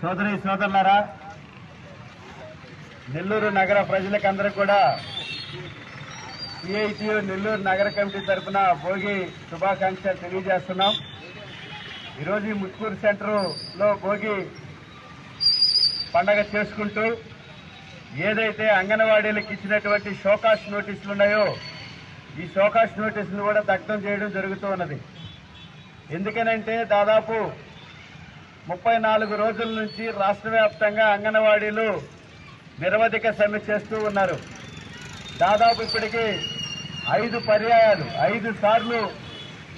సోదరి సోదరులారా నెల్లూరు నగర ప్రజలకందరూ కూడా సిఐటియు నెల్లూరు నగర కమిటీ తరఫున భోగి శుభాకాంక్షలు తెలియజేస్తున్నాం. ఈరోజు ఈ ముత్కూరు సెంటర్లో భోగి పండగ చేసుకుంటూ ఏదైతే అంగన్వాడీలకు ఇచ్చినటువంటి షోకాష్ నోటీసులు ఉన్నాయో ఈ షోకాష్ నోటీసులు కూడా దగ్ధం చేయడం జరుగుతూ ఉన్నది. ఎందుకనంటే దాదాపు ముప్పై నాలుగు రోజుల నుంచి రాష్ట్ర వ్యాప్తంగా అంగన్వాడీలు నిరవధిక సమ్మె చేస్తూ ఉన్నారు. దాదాపు ఇప్పటికి ఐదు పర్యాయాలు ఐదు సార్లు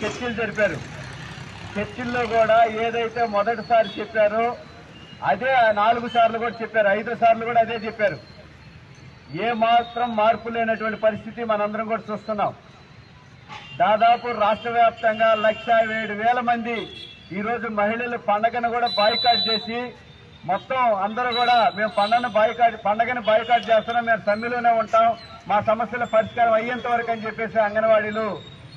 చర్చలు జరిపారు. చర్చిల్లో కూడా ఏదైతే మొదటిసారి చెప్పారో అదే నాలుగు సార్లు కూడా చెప్పారు ఐదు సార్లు కూడా అదే చెప్పారు. ఏ మాత్రం మార్పు లేనటువంటి పరిస్థితి మనందరం కూడా చూస్తున్నాం. దాదాపు రాష్ట్ర వ్యాప్తంగా లక్ష ఏడు వేల మంది ఈరోజు మహిళలు పండగను కూడా బాయ్కాట్ చేసి మొత్తం అందరూ కూడా మేము పండగను బాయ్కాట్ పండగను బాయ్కాట్ చేస్తున్నాం. మేము సమ్మెలోనే ఉంటాం. మా సమస్యల పరిష్కారం అయ్యేంత వరకు అని చెప్పేసి అంగన్వాడీలు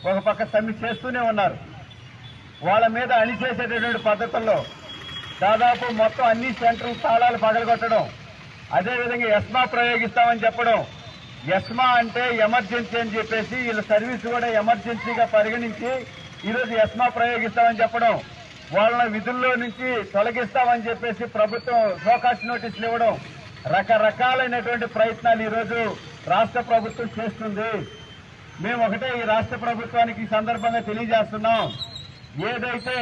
ఒక పక్క సమ్మె చేస్తూనే ఉన్నారు. వాళ్ళ మీద అణిచేసేటటువంటి పద్ధతుల్లో దాదాపు మొత్తం అన్ని సెంట్రల్ తాళాలు పగలగొట్టడం అదేవిధంగా ఎస్మా ప్రయోగిస్తామని చెప్పడం ఎస్మా అంటే ఎమర్జెన్సీ అని చెప్పేసి వీళ్ళ సర్వీస్ కూడా ఎమర్జెన్సీగా పరిగణించి ఈరోజు ఎస్మా ప్రయోగిస్తామని చెప్పడం వాళ్ళ విధుల్లో నుంచి తొలగిస్తామని చెప్పేసి ప్రభుత్వం షోకాస్ నోటీసులు ఇవ్వడం రకరకాలైనటువంటి ప్రయత్నాలు ఈరోజు రాష్ట్ర ప్రభుత్వం చేస్తుంది. మేము ఒకటే ఈ రాష్ట్ర ప్రభుత్వానికి సందర్భంగా తెలియజేస్తున్నాం. ఏదైతే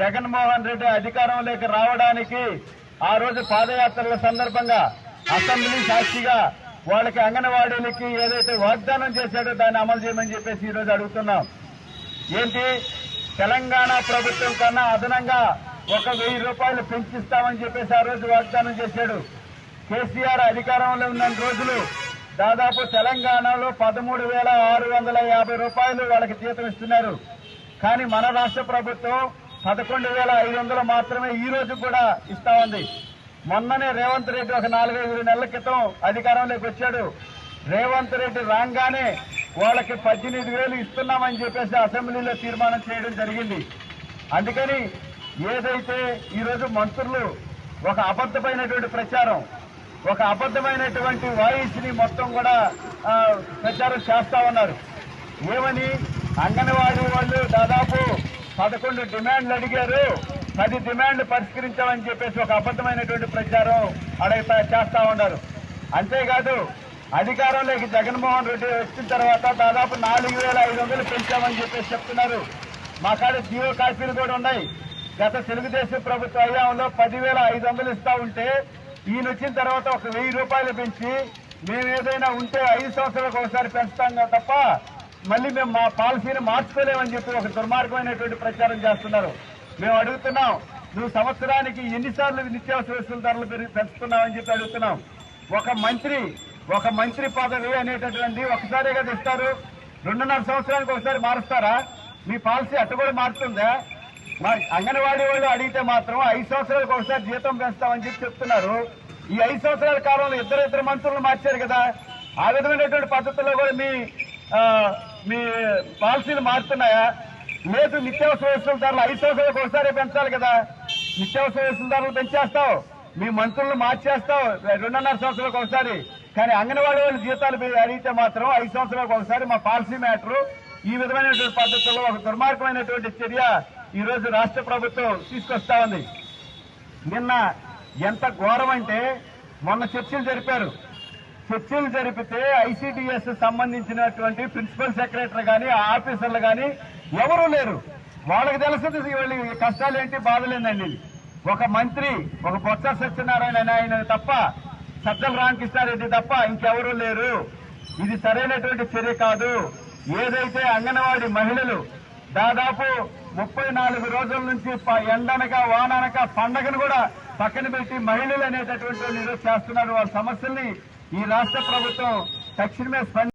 జగన్మోహన్ రెడ్డి అధికారంలోకి రావడానికి ఆ రోజు పాదయాత్రల సందర్భంగా అసెంబ్లీ సాక్షిగా వాళ్ళకి అంగన్వాడీలకి ఏదైతే వాగ్దానం చేశాడో దాన్ని అమలు చేయమని చెప్పేసి ఈరోజు అడుగుతున్నాం. ఏంటి? తెలంగాణ ప్రభుత్వం కన్నా అదనంగా ఒక వెయ్యి రూపాయలు పెంచిస్తామని చెప్పేసి ఆ రోజు వాగ్దానం చేశాడు. కేసీఆర్ అధికారంలో ఉన్న రోజులు దాదాపు తెలంగాణలో పదమూడు వేల ఆరు వందల యాభై రూపాయలు వాళ్ళకి జీతం ఇస్తున్నారు. కానీ మన రాష్ట్ర ప్రభుత్వం పదకొండు వేల ఐదు వందలు మాత్రమే ఈ రోజు కూడా ఇస్తా ఉంది. మొన్ననే రేవంత్ రెడ్డి ఒక నాలుగైదు నెలల క్రితం అధికారంలోకి వచ్చాడు. రేవంత్ రెడ్డి రాగానే వాళ్ళకి పద్దెనిమిది వేలు ఇస్తున్నామని చెప్పేసి అసెంబ్లీలో తీర్మానం చేయడం జరిగింది. అందుకని ఏదైతే ఈరోజు మంత్రులు ఒక అబద్ధమైనటువంటి ప్రచారం ఒక అబద్ధమైనటువంటి వాయిస్ని మొత్తం కూడా ప్రచారం చేస్తా ఉన్నారు. ఏమని? అంగన్వాడీ వాళ్ళు దాదాపు పదకొండు డిమాండ్లు అడిగారు. పది డిమాండ్లు పరిష్కరించామని చెప్పేసి ఒక అబద్ధమైనటువంటి ప్రచారం అడగ చేస్తా ఉన్నారు. అంతేకాదు అధికారంలోకి జగన్మోహన్ రెడ్డి వచ్చిన తర్వాత దాదాపు నాలుగు వేల ఐదు వందలు పెంచామని చెప్పేసి చెప్తున్నారు. మా కాడ జియో కాపీలు కూడా ఉన్నాయి. గత తెలుగుదేశం ప్రభుత్వ హయాంలో పదివేల ఐదు వందలు ఇస్తా ఉంటే ఈయన వచ్చిన తర్వాత ఒక వెయ్యి రూపాయలు పెంచి మేము ఏదైనా ఉంటే ఐదు సంవత్సరాలకు ఒకసారి పెంచుతాం తప్ప మళ్ళీ మేము మా పాలసీని మార్చుకోలేమని చెప్పి ఒక దుర్మార్గమైనటువంటి ప్రచారం చేస్తున్నారు. మేము అడుగుతున్నాం నువ్వు సంవత్సరానికి ఎన్నిసార్లు నిత్యావసర వస్తువుల ధరలు పెరిగి అని చెప్పి అడుగుతున్నాం. ఒక మంత్రి ఒక మంత్రి పదవి అనేటటువంటి ఒకసారే కదా ఇస్తారు. రెండున్నర సంవత్సరానికి ఒకసారి మారుస్తారా? మీ పాలసీ అట్ట కూడా మారుతుందా? మరి అంగన్వాడీ వాళ్ళు అడిగితే మాత్రం ఐదు సంవత్సరాలకు ఒకసారి జీతం పెంచుతామని చెప్పి చెప్తున్నారు. ఈ ఐదు సంవత్సరాల కాలంలో ఇద్దరు ఇద్దరు మంత్రులు మార్చారు కదా. ఆ విధమైనటువంటి పద్ధతుల్లో కూడా మీ మీ పాలసీలు మారుతున్నాయా? లేదు నిత్యావసర వస్తువుల ధరలు ఐదు సంవత్సరాలకు ఒకసారి పెంచాలి కదా. నిత్యావసర వస్తువుల ధరలు పెంచేస్తావు. మీ మంత్రులను మార్చేస్తావు. రెండున్నర సంవత్సరాలకు ఒకసారి కానీ అంగన్వాడీ వాళ్ళ జీతాలు అడిగితే మాత్రం ఐదు సంవత్సరాలకు ఒకసారి మా పాలసీ మ్యాటరు ఈ విధమైనటువంటి పద్ధతుల్లో ఒక దుర్మార్గమైనటువంటి చర్య ఈ రోజు రాష్ట్ర ప్రభుత్వం తీసుకొస్తా ఉంది. నిన్న ఎంత ఘోరం అంటే మొన్న చర్చలు జరిపారు. చర్చలు జరిపితే ఐసిడిఎస్ సంబంధించినటువంటి ప్రిన్సిపల్ సెక్రటరీ కానీ ఆఫీసర్లు కానీ ఎవరూ లేరు. వాళ్ళకి తెలుస్తుంది వీళ్ళ కష్టాలు ఏంటి బాధలేందండి. ఒక మంత్రి ఒక బొత్స సత్యనారాయణ అనే ఆయన తప్ప సజ్జల రామకృష్ణారెడ్డి తప్ప ఇంకెవరూ లేరు. ఇది సరైనటువంటి చర్య కాదు. ఏదైతే అంగన్వాడి మహిళలు దాదాపు ముప్పై నాలుగు రోజుల నుంచి ఎండనగా ఎండనక వాననక పండగను కూడా పక్కన పెట్టి మహిళలు అనేటటువంటి చేస్తున్నారు. వాళ్ళ సమస్యల్ని ఈ రాష్ట్ర ప్రభుత్వం తక్షణమే